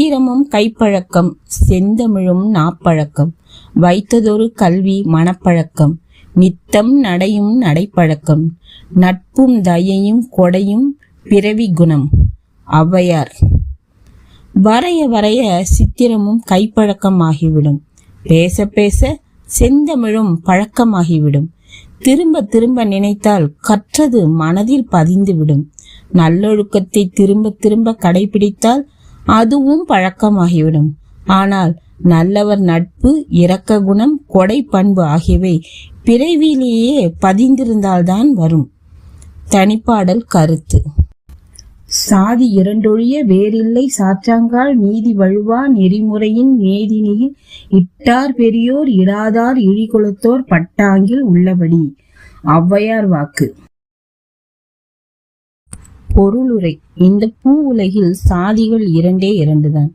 சித்திரமும் கைப்பழக்கம் செந்தமிழும் நாப்பழக்கம். வைத்ததொரு கல்வி மனப்பழக்கம் நித்தம் நடையும் நடைப்பழக்கம் நட்பும் தயையும் கொடையும் பிறவி குணம். ஔவையார். வரைய வரைய சித்திரமும் கைப்பழக்கமாகிவிடும். பேச பேச செந்தமிழும் பழக்கமாகிவிடும். திரும்ப திரும்ப நினைத்தால் கற்றது மனதில் பதிந்துவிடும். நல்லொழுக்கத்தை திரும்ப திரும்ப கடைபிடித்தால் அதுவும் பழக்கமாகிவிடும். ஆனால் நல்லவர் நட்பு இரக்க குணம் கொடை பண்பு ஆகியவை பிறவியிலேயே பதிந்திருந்தால்தான் வரும். தனிப்பாடல் கருத்து. சாதி இரண்டொழிய வேறில்லை சாற்றாங்கால் நீதி வழுவா நெறிமுறையின் மேதினியில் இட்டார் பெரியோர் இடாதார் இழிகுலத்தோர் பட்டாங்கில் உள்ளபடி. ஔவையார் வாக்கு. பொருளுரை. இந்த பூ உலகில் சாதிகள் இரண்டே இரண்டுதான்.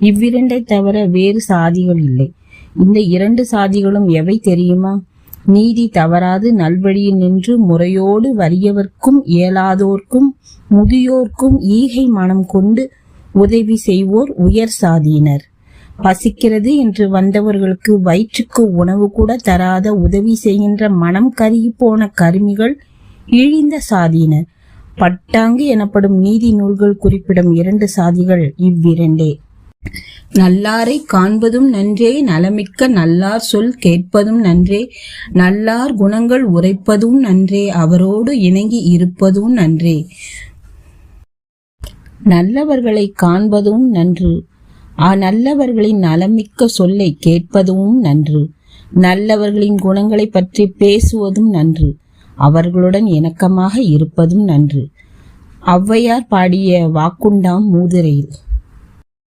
இவ்விரண்டை தவிர வேறு சாதிகள் இல்லை. இந்த இரண்டு சாதிகளும் எவை தெரியுமா? நீதி தவறாது நல்வழியில் நின்று முறையோடு வறியவர்க்கும் இயலாதோர்க்கும் முதியோர்க்கும் ஈகை மனம் கொண்டு உதவி செய்வோர் உயர் சாதியினர். பசிக்கிறது என்று வந்தவர்களுக்கு வயிற்றுக்கு உணவு கூட தராத உதவி செய்கின்ற மனம் கருகி போன கருமிகள் இழிந்த சாதியினர். பட்டாங்கு எனப்படும் நீதி நூல்கள் குறிப்பிடும் இரண்டு சாதிகள் இவ்விரண்டே. நல்லாரை காண்பதும் நன்றே நலமிக்க நல்லார் சொல் கேட்பதும் நன்றே நல்லார் குணங்கள் உரைப்பதும் நன்றே அவரோடு இணங்கி இருப்பதும் நன்றே. நல்லவர்களை காண்பதும் நன்று ஆ நல்லவர்களின் நலமிக்க சொல்லை கேட்பதும் நன்று நல்லவர்களின் குணங்களை பற்றி பேசுவதும் நன்று அவர்களுடன் இணக்கமாக இருப்பதும் நன்று. ஔவையார் பாடிய வாக்குண்டாம் மூதுரையில்.